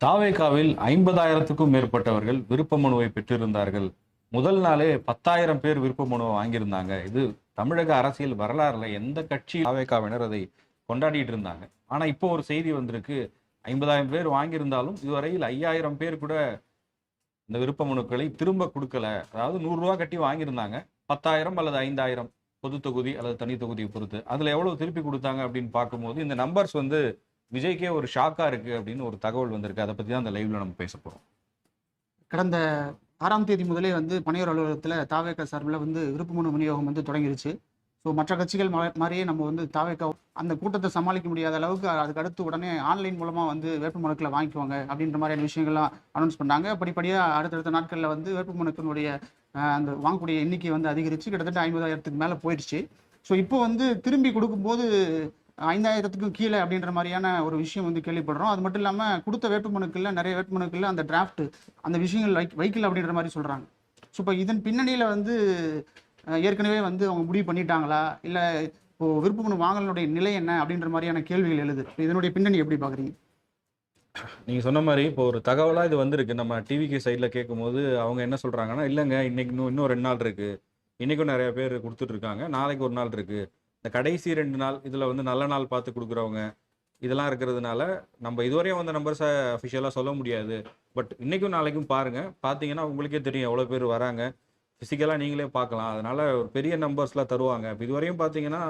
தாவேகாவில் ஐம்பதாயிரத்துக்கும் மேற்பட்டவர்கள் விருப்ப மனுவை பெற்றிருந்தார்கள். முதல் நாளே பத்தாயிரம் பேர் விருப்ப மனுவை வாங்கியிருந்தாங்க. இது தமிழக அரசியல் வரலாறுல எந்த கட்சி தாவேகாவினர் அதை கொண்டாடிட்டு இருந்தாங்க. ஆனா இப்போ ஒரு செய்தி வந்திருக்கு. ஐம்பதாயிரம் பேர் வாங்கியிருந்தாலும் இதுவரையில் ஐயாயிரம் பேர் கூட இந்த விருப்ப மனுக்களை திரும்ப கொடுக்கல. அதாவது நூறுரூவா கட்டி வாங்கியிருந்தாங்க. பத்தாயிரம் அல்லது ஐந்தாயிரம் பொது தொகுதி அல்லது தனி தொகுதியை பொறுத்து. அதுல எவ்வளவு திருப்பி கொடுத்தாங்க அப்படின்னு பார்க்கும்போது இந்த நம்பர்ஸ் வந்து விஜய்க்கே ஒரு ஷாக்காக இருக்குது அப்படின்னு ஒரு தகவல் வந்திருக்கு. அதை பற்றி தான் அந்த லைவ்ல நம்ம பேச போகிறோம் கடந்த ஆறாம் தேதி முதலே வந்து பணியோர் அலுவலகத்தில் தாவேக்கா சார்பில் வந்து விருப்ப மனு விநியோகம் வந்து தொடங்கிருச்சு. ஸோ மற்ற கட்சிகள் மாதிரியே நம்ம வந்து தாவேக்கா அந்த கூட்டத்தை சமாளிக்க முடியாத அளவுக்கு அதுக்கு அடுத்து உடனே ஆன்லைன் மூலமாக வந்து வேட்பு மனுக்களை வாங்கிக்குவாங்க அப்படின்ற மாதிரியான விஷயங்கள்லாம் அனௌன்ஸ் பண்ணாங்க. படிப்படியாக அடுத்தடுத்த நாட்களில் வந்து வேட்பு மனுக்களுடைய அந்த வாங்கக்கூடிய எண்ணிக்கை வந்து அதிகரித்து கிட்டத்தட்ட ஐம்பதாயிரத்துக்கு மேலே போயிடுச்சு. ஸோ இப்போ வந்து திரும்பி கொடுக்கும்போது ஐந்தாயிரத்துக்கும் கீழே அப்படின்ற மாதிரியான ஒரு விஷயம் வந்து கேள்விப்படுறோம். அது மட்டும் இல்லாமல் கொடுத்த வேட்புமனுக்கள்ல நிறைய வேட்புமனுக்கள்ல அந்த டிராஃப்ட் அந்த விஷயங்கள் வைக் வைக்கல அப்படின்ற மாதிரி சொல்கிறாங்க ஸோ இப்போ இதன் பின்னணியில் வந்து ஏற்கனவே வந்து அவங்க முடிவு பண்ணிட்டாங்களா? இல்லை இப்போ விருப்பமனு வாங்கலனுடைய நிலை என்ன அப்படின்ற மாதிரியான கேள்விகள் எழுது. இதனுடைய பின்னணி எப்படி பார்க்குறீங்க நீங்கள் சொன்ன மாதிரி இப்போ ஒரு தகவலாக இது வந்திருக்கு. நம்ம டிவிக்கு சைடில் கேட்கும்போது அவங்க என்ன சொல்கிறாங்கன்னா இல்லைங்க இன்னைக்கு இன்னும் இன்னும் ரெண்டு நாள் இருக்குது இன்றைக்கும் நிறைய பேர் கொடுத்துட்ருக்காங்க நாளைக்கு ஒரு நாள் இருக்குது இந்த கடைசி ரெண்டு நாள் இதில் வந்து நல்ல நாள் பார்த்து கொடுக்குறவங்க இதெல்லாம் இருக்கிறதுனால நம்ம இதுவரையும் வந்த நம்பர்ஸை அஃபிஷியலாக சொல்ல முடியாது. பட் இன்றைக்கும் நாளைக்கும் பாருங்கள் பார்த்தீங்கன்னா உங்களுக்கே தெரியும் எவ்வளோ பேர் வராங்க. ஃபிசிக்கலாக நீங்களே பார்க்கலாம். அதனால் ஒரு பெரிய நம்பர்ஸ்லாம் தருவாங்க. இப்போ இதுவரையும் பார்த்தீங்கன்னா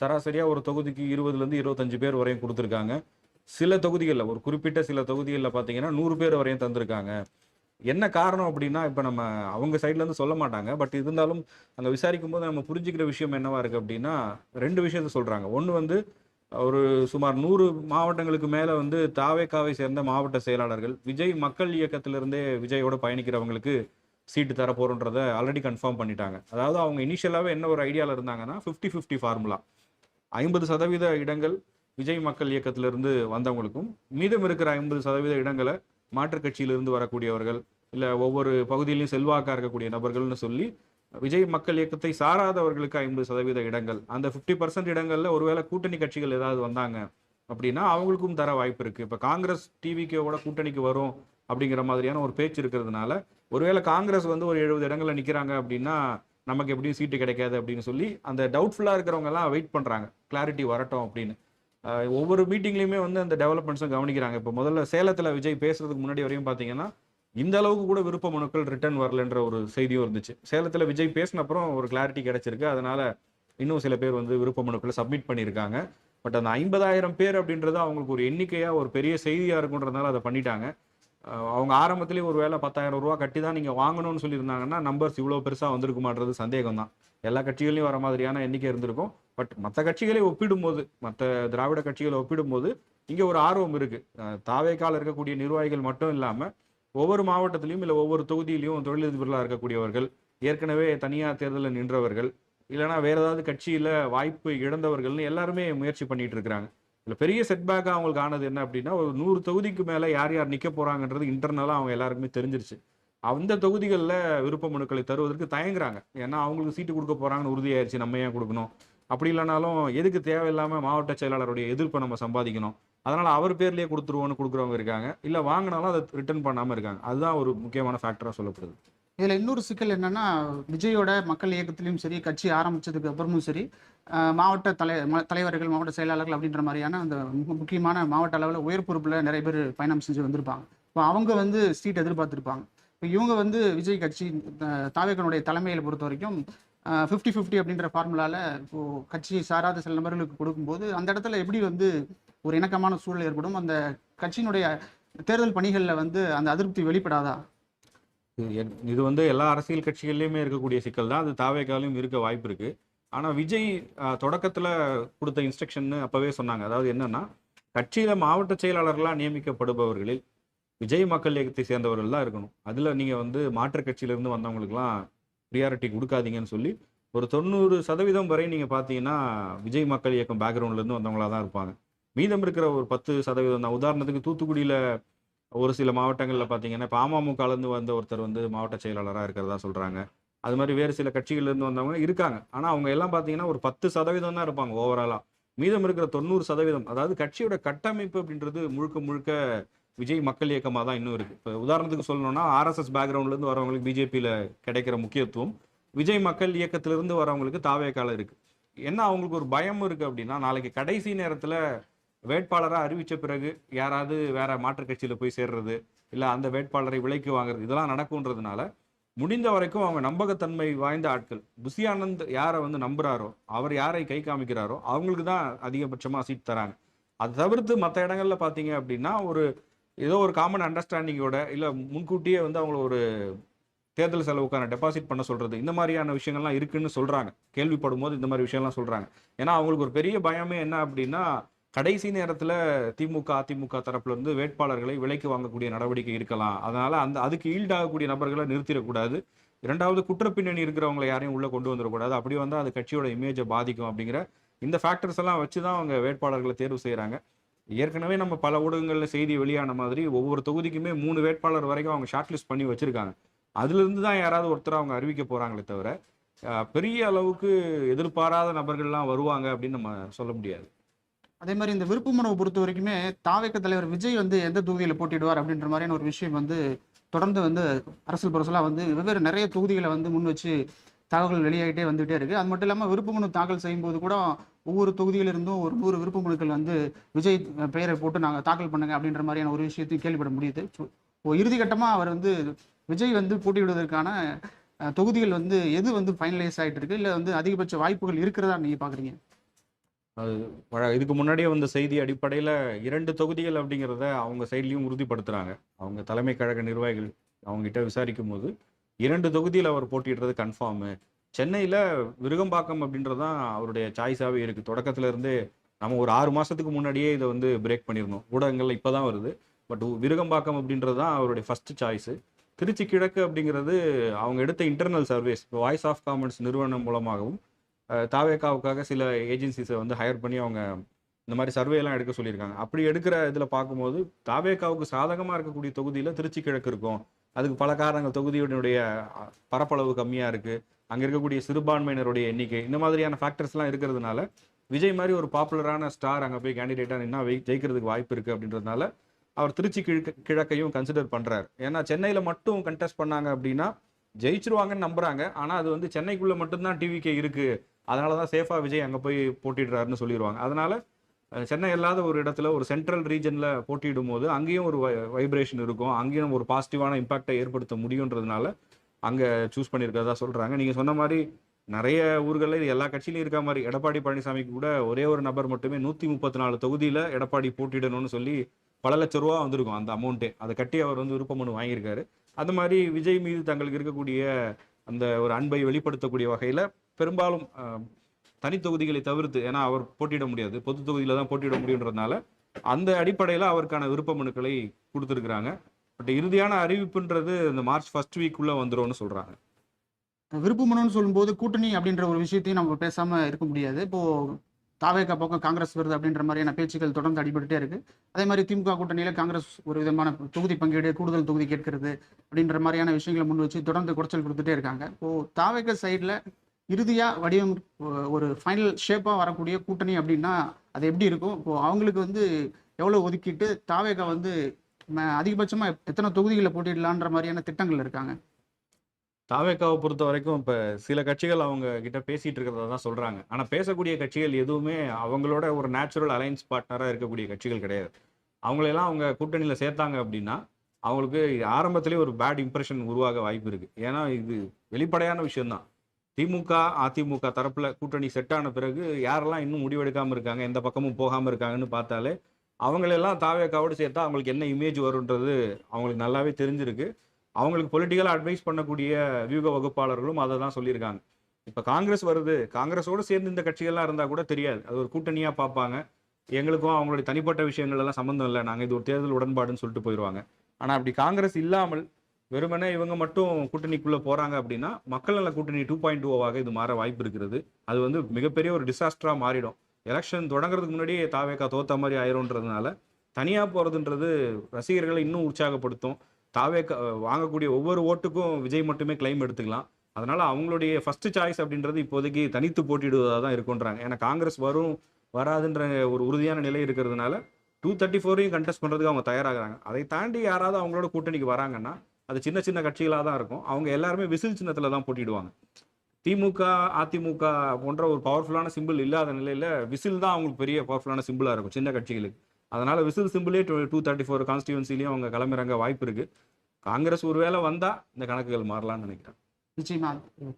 சராசரியாக ஒரு தொகுதிக்கு இருபதுலேருந்து இருபத்தஞ்சு பேர் வரையும் கொடுத்துருக்காங்க. சில தொகுதிகளில் ஒரு குறிப்பிட்ட சில தொகுதிகளில் பார்த்தீங்கன்னா நூறு பேர் வரையும் தந்திருக்காங்க. என்ன காரணம் அப்படின்னா இப்போ நம்ம அவங்க சைட்லேருந்து சொல்ல மாட்டாங்க. பட் இருந்தாலும் அங்கே விசாரிக்கும் போது நம்ம புரிஞ்சுக்கிற விஷயம் என்னவா இருக்குது அப்படின்னா ரெண்டு விஷயத்த சொல்கிறாங்க ஒன்று வந்து ஒரு சுமார் நூறு மாவட்டங்களுக்கு மேலே வந்து தாவேக்காவை சேர்ந்த மாவட்ட செயலாளர்கள் விஜய் மக்கள் இயக்கத்திலிருந்தே விஜயோட பயணிக்கிறவங்களுக்கு சீட்டு தர போகிறோன்றதை ஆல்ரெடி கன்ஃபார்ம் பண்ணிட்டாங்க. அதாவது அவங்க இனிஷியலாகவே என்ன ஒரு ஐடியாவில் இருந்தாங்கன்னா ஃபிஃப்டி ஃபிஃப்டி ஃபார்முலா ஐம்பது சதவீத இடங்கள் விஜய் மக்கள் இயக்கத்திலிருந்து வந்தவங்களுக்கும் மீதம் இருக்கிற ஐம்பது சதவீத இடங்களை மாற்றுக் கட்சியிலிருந்து வரக்கூடியவர்கள் இல்லை ஒவ்வொரு பகுதியிலையும் செல்வாக்காக இருக்கக்கூடிய நபர்கள்னு சொல்லி விஜய் மக்கள் இயக்கத்தை சாராதவர்களுக்கு ஐம்பது சதவீத இடங்கள். அந்த ஃபிஃப்டி பர்சன்ட் இடங்கள்ல ஒருவேளை கூட்டணி கட்சிகள் ஏதாவது வந்தாங்க அப்படின்னா அவங்களுக்கும் தர வாய்ப்பு இருக்கு. இப்போ காங்கிரஸ் டிவிக்கோட கூட்டணிக்கு வரும் அப்படிங்கிற மாதிரியான ஒரு பேச்சு இருக்கிறதுனால ஒருவேளை காங்கிரஸ் வந்து ஒரு எழுபது இடங்கள்ல நிற்கிறாங்க அப்படின்னா நமக்கு எப்படியும் சீட்டு கிடைக்காது அப்படின்னு சொல்லி அந்த டவுட்ஃபுல்லாக இருக்கிறவங்க எல்லாம் வெயிட் பண்ணுறாங்க கிளாரிட்டி வரட்டும் அப்படின்னு. ஒவ்வொரு மீட்டிங்லையுமே வந்து அந்த டெவலப்மெண்ட்ஸும் கவனிக்கிறாங்க. இப்போ முதல்ல சேலத்தில் விஜய் பேசுறதுக்கு முன்னாடி வரையும் பார்த்தீங்கன்னா இந்த அளவுக்கு கூட விருப்ப மனுக்கள் ரிட்டர்ன் வரலன்ற ஒரு செய்தியும் இருந்துச்சு. சேலத்தில் விஜய் பேசின அப்புறம் ஒரு கிளாரிட்டி கிடைச்சிருக்கு. அதனால இன்னும் சில பேர் வந்து விருப்ப மனுக்களை சப்மிட் பண்ணியிருக்காங்க. பட் அந்த ஐம்பதாயிரம் பேர் அப்படின்றது அவங்களுக்கு ஒரு எண்ணிக்கையாக ஒரு பெரிய செய்தியாக இருக்குன்றதுனால அதை பண்ணிட்டாங்க. அவங்க ஆரம்பத்திலே ஒரு வேளை பத்தாயிரம் ரூபா கட்டி தான் நீங்கள் வாங்கணும்னு சொல்லியிருந்தாங்கன்னா நம்பர்ஸ் இவ்வளோ பெருசாக வந்திருக்குமான்றது சந்தேகம் தான் எல்லா கட்சிகளையும் வர மாதிரியான எண்ணிக்கை இருந்திருக்கும். பட் மற்ற கட்சிகளை ஒப்பிடும்போது மற்ற திராவிட கட்சிகளை ஒப்பிடும்போது இங்கே ஒரு ஆர்வம் இருக்கு. அஹ் தாவேக்கால இருக்கக்கூடிய நிர்வாகிகள் மட்டும் இல்லாமல் ஒவ்வொரு மாவட்டத்திலையும் இல்லை ஒவ்வொரு தொகுதியிலையும் தொழிலதிபர்களாக இருக்கக்கூடியவர்கள் ஏற்கனவே தனியார் தேர்தலில் நின்றவர்கள் இல்லைன்னா வேற ஏதாவது கட்சியில் வாய்ப்பு இழந்தவர்கள்னு எல்லாருமே முயற்சி பண்ணிட்டு இருக்கிறாங்க. இதுல பெரிய செட்பேக்காக அவங்களுக்கு ஆனது என்ன அப்படின்னா ஒரு நூறு தொகுதிக்கு மேலே யார் யார் நிற்க போகிறாங்கன்றது இன்டர்னலாக அவங்க எல்லாருக்குமே தெரிஞ்சிருச்சு. அந்த தொகுதிகளில் விருப்ப மனுக்களை தருவதற்கு தயங்குறாங்க. ஏன்னா அவங்களுக்கு சீட்டு கொடுக்க போகிறாங்கன்னு உறுதியாயிருச்சு நம்ம ஏன் கொடுக்கணும்? அப்படி இல்லைனாலும் எதுக்கு தேவையில்லாமல் மாவட்ட செயலாளருடைய எதிர்ப்பை நம்ம சம்பாதிக்கணும்? அதனால் அவர் பேர்லேயே கொடுத்துருவோன்னு கொடுக்குறவங்க இருக்காங்க. இல்லை வாங்கினாலும் அதை ரிட்டர்ன் பண்ணாமல் இருக்காங்க. அதுதான் ஒரு முக்கியமான ஃபேக்டராக சொல்லப்படுது. இதில் இன்னொரு சிக்கல் என்னன்னா விஜயோட மக்கள் இயக்கத்திலையும் சரி கட்சி ஆரம்பிச்சதுக்கு அப்புறமும் சரி மாவட்ட தலை ம- தலைவர்கள் மாவட்ட செயலாளர்கள் அப்படின்ற மாதிரியான அந்த முக்கியமான மாவட்ட அளவில் உயர் பொறுப்பில் நிறைய பேர் பயணம் செஞ்சு வந்திருப்பாங்க. இப்போ அவங்க வந்து சீட் எதிர்பார்த்துருப்பாங்க. இப்போ இவங்க வந்து விஜய் கட்சி தாவேக்கனுடைய தலைமையில் பொறுத்த வரைக்கும் ஃபிஃப்டி ஃபிஃப்டி அப்படின்ற ஃபார்முலாவில் இப்போ கட்சியை சாராத சில நபர்களுக்கு கொடுக்கும்போது அந்த இடத்துல எப்படி வந்து ஒரு இணக்கமான சூழல் ஏற்படும்? அந்த கட்சியினுடைய தேர்தல் பணிகளில் வந்து அந்த அதிருப்தி வெளிப்படாதா? இது என்- இது வந்து எல்லா அரசியல் கட்சிகள்லேயுமே இருக்கக்கூடிய சிக்கல் தான். அது தாவேக்காலையும் இருக்க வாய்ப்பு இருக்கு. ஆனால் விஜய் தொடக்கத்தில் கொடுத்த இன்ஸ்ட்ரக்ஷன் அப்போவே சொன்னாங்க. அதாவது என்னன்னா கட்சியில் மாவட்ட செயலாளர்களாக நியமிக்கப்படுபவர்களில் விஜய் மக்கள் இயக்கத்தை சேர்ந்தவர்கள் தான் இருக்கணும். அதில் நீங்கள் வந்து மாற்றுக் கட்சியிலேருந்து வந்தவங்களுக்குலாம் ப்ரியாரிட்டி கொடுக்காதீங்கன்னு சொல்லி ஒரு தொண்ணூறு சதவீதம் வரை நீங்கள் பார்த்தீங்கன்னா விஜய் மக்கள் இயக்கம் பேக்ரவுண்ட்லேருந்து வந்தவங்களாக வந்தவங்களா தான் இருப்பாங்க. மீதம் இருக்கிற ஒரு பத்து சதவீதம் தான். உதாரணத்துக்கு தூத்துக்குடியில் ஒரு சில மாவட்டங்களில் பார்த்தீங்கன்னா இப்போ அமமுகலேருந்து வந்த ஒருத்தர் வந்து மாவட்ட செயலாளராக இருக்கிறதா சொல்கிறாங்க அது மாதிரி வேறு சில கட்சிகள்லேருந்து வந்தவங்க இருக்காங்க. ஆனால் அவங்க எல்லாம் பார்த்தீங்கன்னா ஒரு பத்து சதவீதம் தான் இருப்பாங்க ஓவராலாக மீதம் இருக்கிற தொண்ணூறு சதவீதம் அதாவது கட்சியோட கட்டமைப்பு அப்படின்றது முழுக்க முழுக்க விஜய் மக்கள் இயக்கமாக தான் இன்னும் இருக்குது இப்போ உதாரணத்துக்கு சொல்லணும்னா ஆர்எஸ்எஸ் பேக்ரவுண்ட்லேருந்து வரவங்களுக்கு பிஜேபியில் கிடைக்கிற முக்கியத்துவம் விஜய் மக்கள் இயக்கத்திலிருந்து வரவங்களுக்கு தாவேக்கால இருக்குது என்ன அவங்களுக்கு ஒரு பயம் இருக்குது அப்படின்னா நாளைக்கு கடைசி நேரத்தில் வேட்பாளராக அறிவித்த பிறகு யாராவது வேற மாற்றுக் கட்சியில் போய் சேர்றது இல்லை அந்த வேட்பாளரை விலைக்கு வாங்குறது இதெல்லாம் நடக்கும்ன்றதுனால முடிந்த வரைக்கும் அவங்க நம்பகத்தன்மை வாய்ந்த ஆட்கள். புசியானந்த் யாரை வந்து நம்புகிறாரோ அவர் யாரை கை காமிக்கிறாரோ அவங்களுக்கு தான் அதிகபட்சமாக சீட் தராங்க. அதை தவிர்த்து மற்ற இடங்களில் பார்த்தீங்க அப்படின்னா ஒரு ஏதோ ஒரு காமன் அண்டர்ஸ்டாண்டிங்கோட இல்லை முன்கூட்டியே வந்து அவங்கள ஒரு தேர்தல் செலவுக்கான டெபாசிட் பண்ண சொல்கிறது இந்த மாதிரியான விஷயங்கள்லாம் இருக்குன்னு சொல்கிறாங்க கேள்விப்படும் போது இந்த மாதிரி விஷயம்லாம் சொல்கிறாங்க ஏன்னா அவங்களுக்கு ஒரு பெரிய பயமே என்ன அப்படின்னா கடைசி நேரத்தில் திமுக அதிமுக தரப்புலேருந்து வேட்பாளர்களை விலைக்கு வாங்கக்கூடிய நடவடிக்கை இருக்கலாம். அதனால் அந்த அதுக்கு ஈல்டாகக்கூடிய நபர்களை நிறுத்திடக்கூடாது. இரண்டாவது குற்றப்பின்னணி இருக்கிறவங்களை யாரையும் உள்ளே கொண்டு வந்துடக்கூடாது. அப்படி வந்தால் அது கட்சியோட இமேஜை பாதிக்கும் அப்படிங்கிற இந்த ஃபேக்டர்ஸ் எல்லாம் வச்சு தான் அவங்க வேட்பாளர்களை தேர்வு செய்கிறாங்க ஏற்கனவே நம்ம பல ஊடகங்களில் செய்தி வெளியான மாதிரி ஒவ்வொரு தொகுதிக்குமே மூணு வேட்பாளர் வரைக்கும் அவங்க ஷார்ட் லிஸ்ட் பண்ணி வச்சுருக்காங்க. அதுலேருந்து தான் யாராவது ஒருத்தர் அவங்க அறிவிக்க போகிறாங்களே தவிர பெரிய அளவுக்கு எதிர்பாராத நபர்கள்லாம் வருவாங்க அப்படின்னு நம்ம சொல்ல முடியாது. அதே மாதிரி இந்த விருப்பு மனுவை பொறுத்த வரைக்குமே தாவேக்க தலைவர் விஜய் வந்து எந்த தொகுதியில் போட்டிடுவார் அப்படின்ற மாதிரியான ஒரு விஷயம் வந்து தொடர்ந்து வந்து அரசியல் பரசலாக வந்து வெவ்வேறு நிறைய தொகுதிகளை வந்து முன் வச்சு தகவல் வெளியாகிட்டே வந்துகிட்டே இருக்குது அது மட்டும் இல்லாமல் விருப்ப மனு தாக்கல் செய்யும்போது கூட ஒவ்வொரு தொகுதியிலிருந்தும் ஒரு நூறு விருப்ப மனுக்கள் வந்து விஜய் பெயரை போட்டு நாங்கள் தாக்கல் பண்ணுங்க அப்படின்ற மாதிரியான ஒரு விஷயத்தையும் கேள்விப்பட முடியுது. ஸோ இறுதிக்கட்டமாக அவர் வந்து விஜய் வந்து போட்டியிடுவதற்கான தொகுதிகள் வந்து எது வந்து ஃபைனலைஸ் ஆகிட்டு இருக்கு இல்லை வந்து அதிகபட்ச வாய்ப்புகள் இருக்கிறதா நீங்கள் பார்க்குறீங்க வழ- இதுக்கு முன்னாடியே வந்த செய்தி அடிப்படையில் இரண்டு தொகுதிகள் அப்படிங்கிறத அவங்க சைட்லேயும் உறுதிப்படுத்துகிறாங்க அவங்க தலைமை கழக நிர்வாகிகள் அவங்ககிட்ட விசாரிக்கும் போது இரண்டு தொகுதியில் அவர் போட்டியிடுறது கன்ஃபார்மு சென்னையில் விருகம்பாக்கம் அப்படின்றது தான் அவருடைய சாய்ஸாகவே இருக்குது தொடக்கத்துல இருந்தே நம்ம ஒரு ஆறு மாதத்துக்கு முன்னாடியே இதை வந்து பிரேக் பண்ணிடணும் ஊடகங்கள்ல இப்போ தான் வருது. பட் விருகம்பாக்கம் அப்படின்றது தான் அவருடைய ஃபஸ்ட்டு சாய்ஸு திருச்சி கிழக்கு அப்படிங்கிறது அவங்க எடுத்த இன்டர்னல் சர்வீஸ் இப்போ வாய்ஸ் ஆஃப் காமன்ஸ் நிறுவனம் மூலமாகவும் தாவேக்காவுக்காக சில ஏஜென்சிஸை வந்து ஹையர் பண்ணி அவங்க இந்த மாதிரி சர்வேலாம் எடுக்க சொல்லியிருக்காங்க. அப்படி எடுக்கிற இதில் பார்க்கும்போது தாவேக்காவுக்கு சாதகமாக இருக்கக்கூடிய தொகுதியில் திருச்சி கிழக்கு இருக்கும். அதுக்கு பல காரணங்கள். தொகுதியினுடைய பரப்பளவு கம்மியாக இருக்குது அங்கே இருக்கக்கூடிய சிறுபான்மையினருடைய எண்ணிக்கை இந்த மாதிரியான ஃபேக்டர்ஸ்லாம் இருக்கிறதுனால விஜய் மாதிரி ஒரு பாப்புலரான ஸ்டார் அங்கே போய் கேண்டிடேட்டாக நின்னா ஜெயிக்கிறதுக்கு வாய்ப்பு இருக்குது அப்படின்றதுனால அவர் திருச்சி கிழக்கு கிழக்கையும் கன்சிடர் பண்ணுறாரு ஏன்னா சென்னையில் மட்டும் கண்டெஸ்ட் பண்ணாங்க அப்படின்னா ஜெயிச்சிருவாங்கன்னு நம்புறாங்க. ஆனால் அது வந்து சென்னைக்குள்ளே மட்டும்தான் டிவிக்கே இருக்குது அதனால தான் சேஃபாக விஜய் அங்கே போய் போட்டிடுறாருன்னு சொல்லிடுவாங்க அதனால சென்னை இல்லாத ஒரு இடத்துல ஒரு சென்ட்ரல் ரீஜனில் போட்டியிடும் போது அங்கேயும் ஒரு வைப்ரேஷன் இருக்கும். அங்கேயும் ஒரு பாசிட்டிவான இம்பாக்டை ஏற்படுத்த முடியுன்றதுனால அங்கே சூஸ் பண்ணியிருக்கிறதா சொல்கிறாங்க நீங்கள் சொன்ன மாதிரி நிறைய ஊர்களில் இது எல்லா கட்சியிலும் இருக்க மாதிரி. எடப்பாடி பழனிசாமிக்கு கூட ஒரே ஒரு நபர் மட்டுமே நூற்றி முப்பத்தி நாலு தொகுதியில் எடப்பாடி போட்டியிடணும்னு சொல்லி பல லட்ச ரூபா வந்திருக்கும் அந்த அமௌண்ட்டே அதை கட்டி அவர் வந்து விருப்பம் ஒன்று வாங்கியிருக்காரு. அது மாதிரி விஜய் மீது தங்களுக்கு இருக்கக்கூடிய அந்த ஒரு அன்பை வெளிப்படுத்தக்கூடிய வகையில் பெரும்பாலும் தனி தொகுதிகளை தவிர்த்து ஏன்னா அவர் போட்டியிட முடியாது பொது தொகுதியில தான் போட்டியிட முடியுன்றதுனால அந்த அடிப்படையில் அவருக்கான விருப்ப மனுக்களை கொடுத்துருக்குறாங்க. பட் இறுதியான அறிவிப்புன்றது இந்த மார்ச் ஃபர்ஸ்ட் வீக்குள்ளே வந்துரும்னு சொல்கிறாங்க விருப்ப மனுன்னு சொல்லும்போது கூட்டணி அப்படின்ற ஒரு விஷயத்தையும் நம்ம பேசாம இருக்க முடியாது. இப்போ தாவேக்கா பக்கம் காங்கிரஸ் வருது அப்படின்ற மாதிரியான பேச்சுக்கள் தொடர்ந்து அடிபட்டுட்டே இருக்கு. அதே மாதிரி திமுக கூட்டணியில காங்கிரஸ் ஒரு விதமான தொகுதி பங்கீடு கூடுதல் தொகுதி கேட்கிறது அப்படின்ற மாதிரியான விஷயங்களை முன் வச்சு தொடர்ந்து குறைச்சல் கொடுத்துட்டே இருக்காங்க. இப்போ தாவேக்க சைடில் இறுதியாக வடிவம் ஒரு ஃபைனல் ஷேப்பாக வரக்கூடிய கூட்டணி அப்படின்னா அது எப்படி இருக்கும்? இப்போ அவங்களுக்கு வந்து எவ்வளோ ஒதுக்கிட்டு தாவேகா வந்து அதிகபட்சமாக எத்தனை தொகுதிகளில் போட்டிடலான்ற மாதிரியான திட்டங்கள் இருக்காங்க. தாவேக்காவை பொறுத்த வரைக்கும் இப்போ சில கட்சிகள் அவங்க கிட்ட பேசிட்டு இருக்கிறதா தான் சொல்றாங்க. ஆனால் பேசக்கூடிய கட்சிகள் எதுவுமே அவங்களோட ஒரு நேச்சுரல் அலைன்ஸ் பார்ட்னராக இருக்கக்கூடிய கட்சிகள் கிடையாது. அவங்களெல்லாம் அவங்க கூட்டணியில் சேர்த்தாங்க அப்படின்னா அவங்களுக்கு ஆரம்பத்திலே ஒரு பேட் இம்ப்ரெஷன் உருவாக வாய்ப்பு இருக்கு. ஏன்னா இது வெளிப்படையான விஷயம்தான். திமுக அதிமுக தரப்புல கூட்டணி செட் ஆன பிறகு யாரெல்லாம் இன்னும் முடிவெடுக்காம இருக்காங்க எந்த பக்கமும் போகாம இருக்காங்கன்னு பார்த்தாலே அவங்களெல்லாம் தாவேக்காவோடு சேர்த்தா அவங்களுக்கு என்ன இமேஜ் வரும்ன்றது அவங்களுக்கு நல்லாவே தெரிஞ்சிருக்கு. அவங்களுக்கு பொலிட்டிக்கலாக அட்வைஸ் பண்ணக்கூடிய வியூக வகுப்பாளர்களும் அதை தான் சொல்லியிருக்காங்க. இப்போ காங்கிரஸ் வருது காங்கிரஸோடு சேர்ந்து இந்த கட்சிகள்லாம் இருந்தால் கூட தெரியாது. அது ஒரு கூட்டணியாக பார்ப்பாங்க. எங்களுக்கும் அவங்களுடைய தனிப்பட்ட விஷயங்கள் எல்லாம் சம்மந்தம் இல்லை. நாங்கள் இது ஒரு தேர்தல் உடன்பாடுன்னு சொல்லிட்டு போயிடுவாங்க ஆனால் அப்படி காங்கிரஸ் இல்லாமல் வெறுமனே இவங்க மட்டும் கூட்டணிக்குள்ளே போகிறாங்க அப்படின்னா மக்கள் நல கூட்டணி டூ பாயிண்ட் டூவாக இது மாற வாய்ப்பு இருக்கிறது. அது வந்து மிகப்பெரிய ஒரு டிசாஸ்டராக மாறிடும். எலெக்ஷன் தொடங்குறதுக்கு முன்னாடியே தாவேக்கா தோத்த மாதிரி ஆயிரும்ன்றதுனால தனியாக போகிறதுன்றது ரசிகர்களை இன்னும் உற்சாகப்படுத்தும். தாவேக்கா வாங்கக்கூடிய ஒவ்வொரு ஓட்டுக்கும் விஜய் மட்டுமே கிளைம் எடுத்துக்கலாம். அதனால் அவங்களுடைய ஃபஸ்ட்டு சாய்ஸ் அப்படின்றது இப்போதைக்கு தனித்து போட்டியிடுவதாக தான் இருக்குன்றாங்க ஏன்னா காங்கிரஸ் வரும் வராதுன்ற ஒரு உறுதியான நிலை இருக்கிறதுனால டூ தேர்ட்டி ஃபோரையும் கண்டெஸ்ட் பண்ணுறதுக்கு அவங்க தயாராகிறாங்க. அதை தாண்டி யாராவது அவங்களோட கூட்டணிக்கு வராங்கன்னா அது சின்ன சின்ன கட்சிகளாக தான் இருக்கும். அவங்க எல்லாருமே விசில் சின்னத்தில் தான் போட்டிடுவாங்க. திமுக அதிமுக போன்ற ஒரு பவர்ஃபுல்லான சிம்பிள் இல்லாத நிலையில் விசில் தான் அவங்களுக்கு பெரிய பவர்ஃபுல்லான சிம்பிளாக இருக்கும் சின்ன கட்சிகளுக்கு. அதனால் விசில் சிம்பிளே டூ தேர்ட்டி ஃபோர் கான்ஸ்டியூன்சிலையும் அவங்க கிளம்புறாங்க வாய்ப்பு இருக்குது காங்கிரஸ் ஒருவேளை வந்தால் இந்த கணக்குகள் மாறலாம்னு நினைக்கிறேன். நிச்சயமா.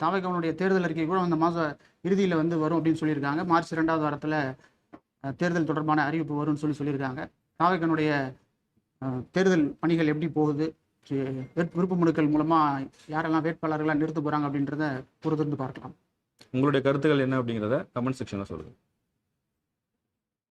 தாவகவனுடைய தேர்தல் அறிக்கை கூட இந்த மாத இறுதியில் வந்து வரும் அப்படின்னு சொல்லியிருக்காங்க. மார்ச் ரெண்டாவது வாரத்தில் தேர்தல் தொடர்பான அறிவிப்பு வரும்னு சொல்லி சொல்லியிருக்காங்க. தாவகனுடைய தேர்தல் பணிகள் எப்படி போகுது? விருப்ப மனுக்கள் மூலமாக யாரெல்லாம் வேட்பாளர்களாக நிறுத்த போகிறாங்க அப்படின்றத பொறுத்திருந்து பார்க்கலாம். உங்களுடைய கருத்துக்கள் என்ன அப்படிங்கிறத கமெண்ட் செக்ஷனில் சொல்லுங்க.